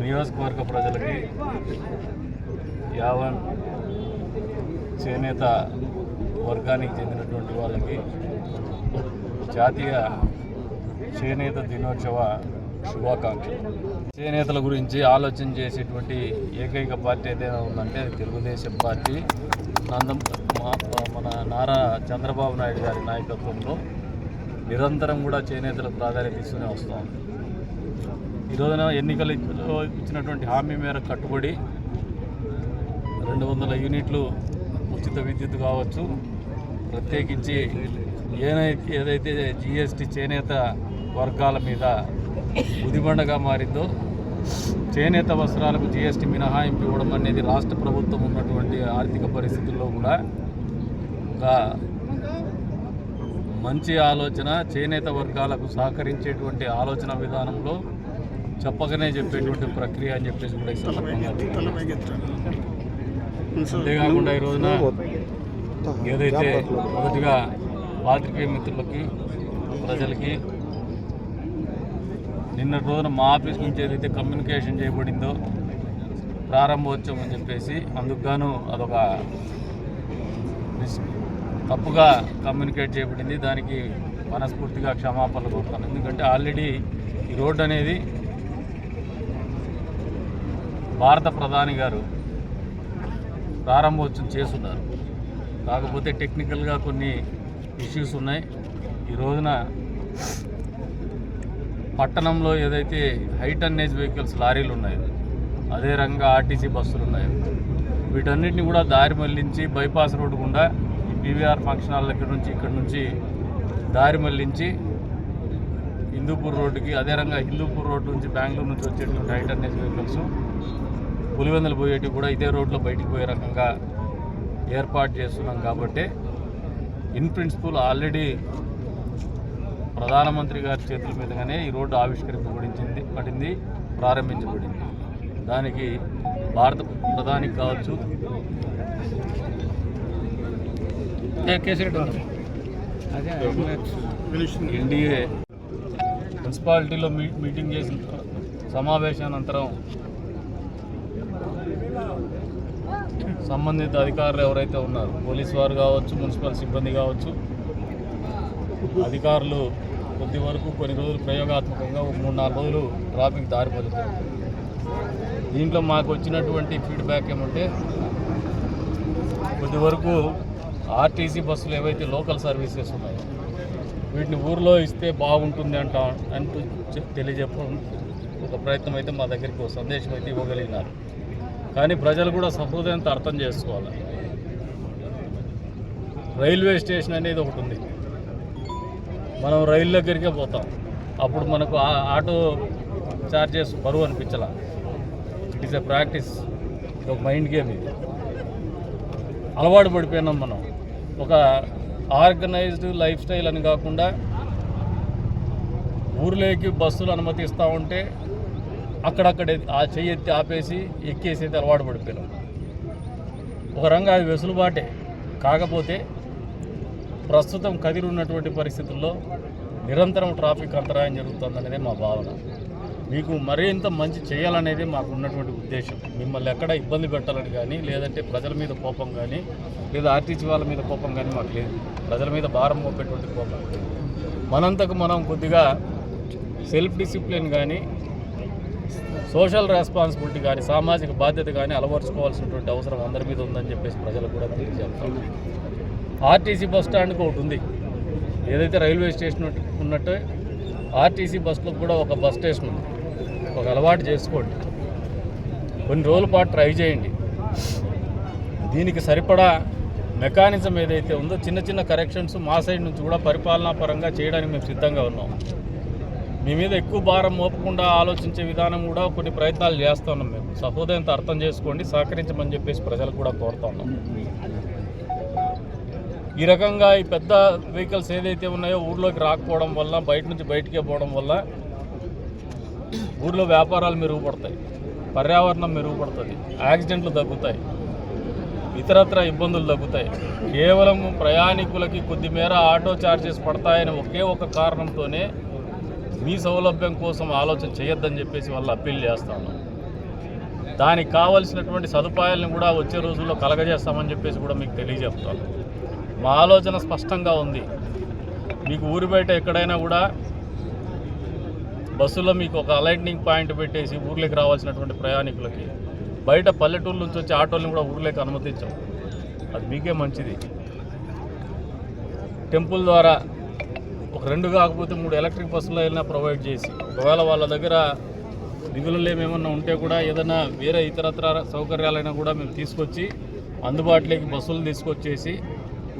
నియోజకవర్గ ప్రజలకి యావన్ చేనేత వర్గానికి చెందినటువంటి వాళ్ళకి జాతీయ చేనేత దినోత్సవ శుభాకాంక్షలు. చేనేతల గురించి ఆలోచన చేసేటువంటి ఏకైక పార్టీ ఏదైనా ఉందంటే అది తెలుగుదేశం పార్టీ. నందం మన నారా చంద్రబాబు నాయుడు గారి నాయకత్వంలో నిరంతరం కూడా చేనేతలకు ప్రాధాన్యత ఇస్తూనే వస్తాం. ఈ రోజున ఎన్నికలు ఇచ్చినటువంటి హామీ మేర కట్టుబడి రెండు వందల యూనిట్లు ఉచిత విద్యుత్ కావచ్చు. ప్రత్యేకించి ఏదైతే ఏదైతే జిఎస్టీ చేనేత వర్గాల మీద ఉదిబండగా మారిందో చేనేత వస్త్రాలకు జిఎస్టీ మినహాయింపు ఇవ్వడం అనేది రాష్ట్ర ప్రభుత్వం ఉన్నటువంటి ఆర్థిక పరిస్థితుల్లో కూడా ఒక మంచి ఆలోచన. చేనేత వర్గాలకు సహకరించేటువంటి ఆలోచన విధానంలో చెప్పకనే చెప్పేటువంటి ప్రక్రియ అని చెప్పేసి కూడా ఈ సందర్భంగా అంతేకాకుండా ఈ రోజున ఏదైతే మొదటిగా పాత్రికేయ మిత్రులకి ప్రజలకి నిన్న రోజున మా ఆఫీస్ నుంచి ఏదైతే కమ్యూనికేషన్ చేయబడిందో ప్రారంభోత్సవం అని చెప్పేసి అందుకు గాను అదొక తప్పుగా కమ్యూనికేట్ చేయబడింది. దానికి మనస్ఫూర్తిగా క్షమాపణలు కోరుతాను. ఎందుకంటే ఆల్రెడీ ఈ రోడ్డు అనేది భారత ప్రధాని గారు ప్రారంభోత్సవం చేస్తున్నారు. కాకపోతే టెక్నికల్గా కొన్ని ఇష్యూస్ ఉన్నాయి. ఈ రోజున పట్టణంలో ఏదైతే హై టన్నేజ్ వెహికల్స్ లారీలు ఉన్నాయో అదే రంగా ఆర్టీసీ బస్సులు ఉన్నాయో వీటన్నిటిని కూడా దారి మళ్ళించి బైపాస్ రోడ్డు గుండా ఈ పీవీఆర్ ఫంక్షన్ హాల్ దగ్గర నుంచి ఇక్కడ నుంచి దారి మళ్ళించి హిందూపూర్ రోడ్డుకి అదే హిందూపూర్ రోడ్డు నుంచి బెంగళూరు నుంచి వచ్చేటువంటి హై టన్నేజ్ వెహికల్స్ పులివెందులు పోయేటివి కూడా ఇదే రోడ్లో బయటికి పోయే రకంగా ఏర్పాటు చేస్తున్నాం కాబట్టి ఇన్ ప్రిన్సిపల్ ఆల్రెడీ ప్రధానమంత్రి గారి చేతుల మీదుగానే ఈ రోడ్డు ఆవిష్కరింపబడించింది పడింది ప్రారంభించబడింది. దానికి భారత ప్రధానికి కావచ్చు. ఎన్డీఏ మున్సిపాలిటీలో మీ మీటింగ్ చేసిన సమావేశానంతరం సంబంధిత అధికారులు ఎవరైతే ఉన్నారు పోలీస్ వారు కావచ్చు మున్సిపల్ సిబ్బంది కావచ్చు అధికారులు కొద్ది వరకు కొన్ని రోజులు ప్రయోగాత్మకంగా మూడు నాలుగు రోజులు ట్రాఫిక్ దారి పలుతారు దీంట్లో మాకు వచ్చినటువంటి ఫీడ్బ్యాక్ ఏమంటే కొద్ది వరకు ఆర్టీసీ బస్సులు ఏవైతే లోకల్ సర్వీసెస్ ఉన్నాయో వీటిని ఊర్లో ఇస్తే బాగుంటుంది అంట అంటూ చె- తెలియజెప్పడం ఒక ప్రయత్నం అయితే మా దగ్గరికి ఒక సందేశం అయితే ఇవ్వగలిగినారు. కానీ ప్రజలు కూడా సహృదయంతో అర్థం చేసుకోవాలి. రైల్వే స్టేషన్ అనేది ఒకటి ఉంది. మనం రైలు దగ్గరికే పోతాం. అప్పుడు మనకు ఆ- ఆటో ఛార్జెస్ బరువు అనిపించాల. ఇట్ ఈస్ ఎ ప్రాక్టీస్ ఇది ఒక మైండ్ గేమ్ ఇది. అలవాటు పడిపోయినాం మనం. ఒక ఆర్గనైజ్డ్ లైఫ్ స్టైల్ అని కాకుండా ఊర్లోకి బస్సులు అనుమతిస్తూ ఉంటే అక్కడక్కడ ఆ చెయ్యి ఎత్తి ఆపేసి ఎక్కేసి అయితే అలవాటు పడిపోయినాం. ఒక రంగా అది వెసులుబాటే కాకపోతే ప్రస్తుతం కదిరి ఉన్నటువంటి పరిస్థితుల్లో నిరంతరం ట్రాఫిక్ అంతరాయం జరుగుతుందనేదే మా భావన. మీకు మరింత మంచి చేయాలనేది మాకు ఉన్నటువంటి ఉద్దేశం. మిమ్మల్ని ఎక్కడ ఇబ్బంది పెట్టాలని కానీ లేదంటే ప్రజల మీద కోపం కానీ లేదా ఆర్టీసీ వాళ్ళ మీద కోపం కానీ మాకు లేదు. ప్రజల మీద భారం మోపేటువంటి కోపం మనంతకు మనం కొద్దిగా సెల్ఫ్ డిసిప్లిన్ కానీ సోషల్ రెస్పాన్సిబిలిటీ కానీ సామాజిక బాధ్యత కానీ అలవరుచుకోవాల్సినటువంటి అవసరం అందరి మీద ఉందని చెప్పేసి ప్రజలకు కూడా తెలియజేస్తాం ఆర్టీసీ బస్ స్టాండ్కి ఒకటి ఉంది. ఏదైతే రైల్వే స్టేషన్ ఉన్నట్టు ఆర్టీసీ బస్సులో కూడా ఒక బస్ స్టేషన్ ఉంది. ఒక అలవాటు చేసుకోండి. కొన్ని రోజుల పాటు ట్రై చేయండి. దీనికి సరిపడా మెకానిజం ఏదైతే ఉందో చిన్న చిన్న కరెక్షన్స్ మా సైడ్ నుంచి కూడా పరిపాలనా పరంగా చేయడానికి మేము సిద్ధంగా ఉన్నాం. మీ మీద ఎక్కువ భారం మోపకుండా ఆలోచించే విధానం కూడా కొన్ని ప్రయత్నాలు చేస్తున్నాం మేము. సహోదయంతో అర్థం చేసుకోండి సహకరించమని చెప్పేసి ప్రజలు కూడా కోరుతా ఉన్నాం. ఈ రకంగా ఈ పెద్ద వెహికల్స్ ఏదైతే ఉన్నాయో ఊర్లోకి రాకపోవడం వల్ల బయట నుంచి బయటికే పోవడం వల్ల ఊర్లో వ్యాపారాలు మెరుగుపడతాయి పర్యావరణం మెరుగుపడుతుంది యాక్సిడెంట్లు తగ్గుతాయి ఇతరత్ర ఇబ్బందులు తగ్గుతాయి. కేవలం ప్రయాణికులకి కొద్దిమేర ఆటో ఛార్జెస్ పడతాయని ఒకే ఒక కారణంతోనే మీ సౌలభ్యం కోసం ఆలోచన చేయొద్దని చెప్పేసి వాళ్ళు అప్పీల్ చేస్తా ఉన్నాం. దానికి కావలసినటువంటి సదుపాయాలను కూడా వచ్చే రోజుల్లో కలగజేస్తామని చెప్పేసి కూడా మీకు తెలియజేస్తాం మా ఆలోచన స్పష్టంగా ఉంది. మీకు ఊరి బయట ఎక్కడైనా కూడా బస్సులో మీకు ఒక అలైట్నింగ్ పాయింట్ పెట్టేసి ఊర్లోకి రావాల్సినటువంటి ప్రయాణికులకి బయట పల్లెటూరు నుంచి వచ్చే ఆటోలను కూడా ఊర్లోకి అనుమతించాం. అది మీకే మంచిది. టెంపుల్ ద్వారా ఒక రెండు కాకపోతే మూడు ఎలక్ట్రిక్ బస్సులు అయినా ప్రొవైడ్ చేసి. ఒకవేళ వాళ్ళ దగ్గర నిధులు ఏమేమన్నా ఉంటే కూడా ఏదైనా వేరే ఇతరత్ర సౌకర్యాలైనా కూడా మేము తీసుకొచ్చి అందుబాటులోకి బస్సులు తీసుకొచ్చేసి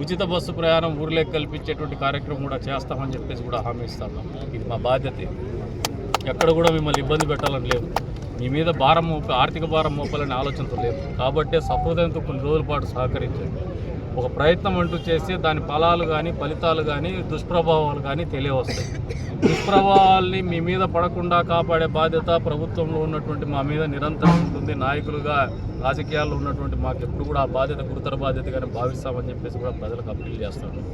ఉచిత బస్సు ప్రయాణం ఊర్లోకి కల్పించేటువంటి కార్యక్రమం కూడా చేస్తామని చెప్పేసి కూడా హామీ ఇస్తాం. ఇది మా బాధ్యత. ఎక్కడ కూడా మిమ్మల్ని ఇబ్బంది పెట్టాలని లేదు. మీ మీద భారం మోప ఆర్థిక భారం మోపాలనే ఆలోచనతో లేదు. కాబట్టే సహృదయంతో కొన్ని రోజుల పాటు సహకరించండి. ఒక ప్రయత్నం అంటూ చేస్తే దాని ఫలాలు కానీ ఫలితాలు కానీ దుష్ప్రభావాలు కానీ తెలియవస్తాయి. దుష్ప్రభావాల్ని మీ మీద పడకుండా కాపాడే బాధ్యత ప్రభుత్వంలో ఉన్నటువంటి మా మీద నిరంతరం ఉంటుంది. నాయకులుగా రాజకీయాల్లో ఉన్నటువంటి మాకు ఎప్పుడు కూడా ఆ బాధ్యత గురుతర బాధ్యతగానే భావిస్తామని చెప్పేసి కూడా ప్రజలకు అప్పీల్ చేస్తాను.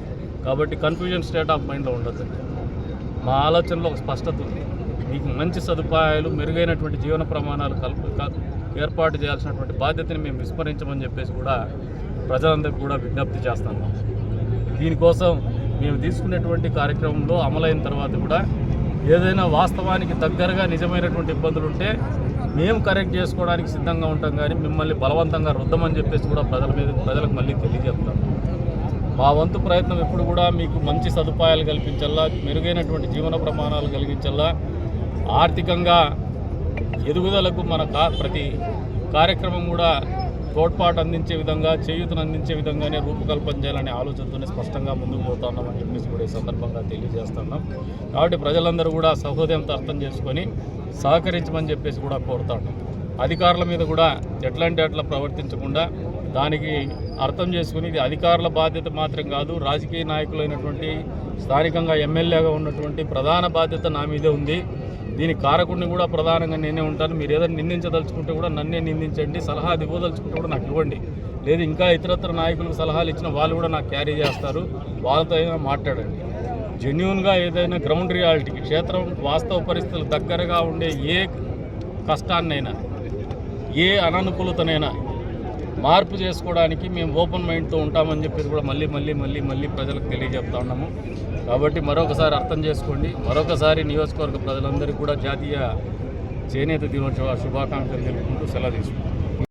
కాబట్టి కన్ఫ్యూజన్ స్టేట్ ఆఫ్ మైండ్లో ఉండదు మా ఆలోచనలో ఒక స్పష్టత ఉంది. మీకు మంచి సదుపాయాలు మెరుగైనటువంటి జీవన ప్రమాణాలు కల్ప ఏర్పాటు చేయాల్సినటువంటి బాధ్యతని మేము విస్మరించమని చెప్పేసి కూడా ప్రజలందరికీ కూడా విజ్ఞప్తి చేస్తాను. దీనికోసం మేము తీసుకునేటువంటి కార్యక్రమంలో అమలైన తర్వాత కూడా ఏదైనా వాస్తవానికి దగ్గరగా నిజమైనటువంటి ఇబ్బందులు ఉంటే మేము కరెక్ట్ చేసుకోవడానికి సిద్ధంగా ఉంటాం కానీ మిమ్మల్ని బలవంతంగా రుద్దమని చెప్పేసి కూడా ప్రజల మీద ప్రజలకు మళ్ళీ తెలియజేస్తాం. మా వంతు ప్రయత్నం ఎప్పుడు కూడా మీకు మంచి సదుపాయాలు కల్పించాలా మెరుగైనటువంటి జీవన ప్రమాణాలు కలిగించాలా ఆర్థికంగా ఎదుగుదలకు మన కా ప్రతి కార్యక్రమం కూడా తోడ్పాటు అందించే విధంగా చేయూతను అందించే విధంగానే రూపకల్పన చేయాలనే ఆలోచనతోనే స్పష్టంగా ముందుకు పోతున్నామని చెప్పేసి కూడా ఈ సందర్భంగా తెలియజేస్తున్నాం. కాబట్టి ప్రజలందరూ కూడా సహోదయంతో అర్థం చేసుకొని సహకరించమని చెప్పేసి కూడా కోరుతాను అధికారుల మీద కూడా ఎట్లాంటి అట్లా ప్రవర్తించకుండా దానికి అర్థం చేసుకుని ఇది అధికారుల బాధ్యత మాత్రం కాదు రాజకీయ నాయకులైనటువంటి స్థానికంగా ఎమ్మెల్యేగా ఉన్నటువంటి ప్రధాన బాధ్యత నా మీదే ఉంది. దీని కారకుడిని కూడా ప్రధానంగా నేనే ఉంటాను. మీరు ఏదైనా నిందించదలుచుకుంటే కూడా నన్నే నిందించండి. సలహా ఇవ్వదలుచుకుంటే కూడా నాకు ఇవ్వండి. లేదు ఇంకా ఇతరత్ర నాయకులకు సలహాలు ఇచ్చిన వాళ్ళు కూడా నాకు క్యారీ చేస్తారు. వాళ్ళతో అయినా మాట్లాడండి. జెన్యున్గా ఏదైనా గ్రౌండ్ రియాలిటీకి క్షేత్రం వాస్తవ పరిస్థితులు దగ్గరగా ఉండే ఏ కష్టాన్నైనా ఏ అననుకూలతనైనా మార్పు చేసుకోవడానికి మేము ఓపెన్ మైండ్తో ఉంటామని చెప్పేసి కూడా మళ్ళీ మళ్ళీ మళ్ళీ మళ్ళీ ప్రజలకు తెలియజెప్తా ఉన్నాము. కాబట్టి మరొకసారి అర్థం చేసుకోండి. మరొకసారి నియోజకవర్గ ప్రజలందరికీ కూడా జాతీయ చేనేత దినోత్సవ శుభాకాంక్షలు తెలుపుకుంటూ సెలవు తీసుకుంటాం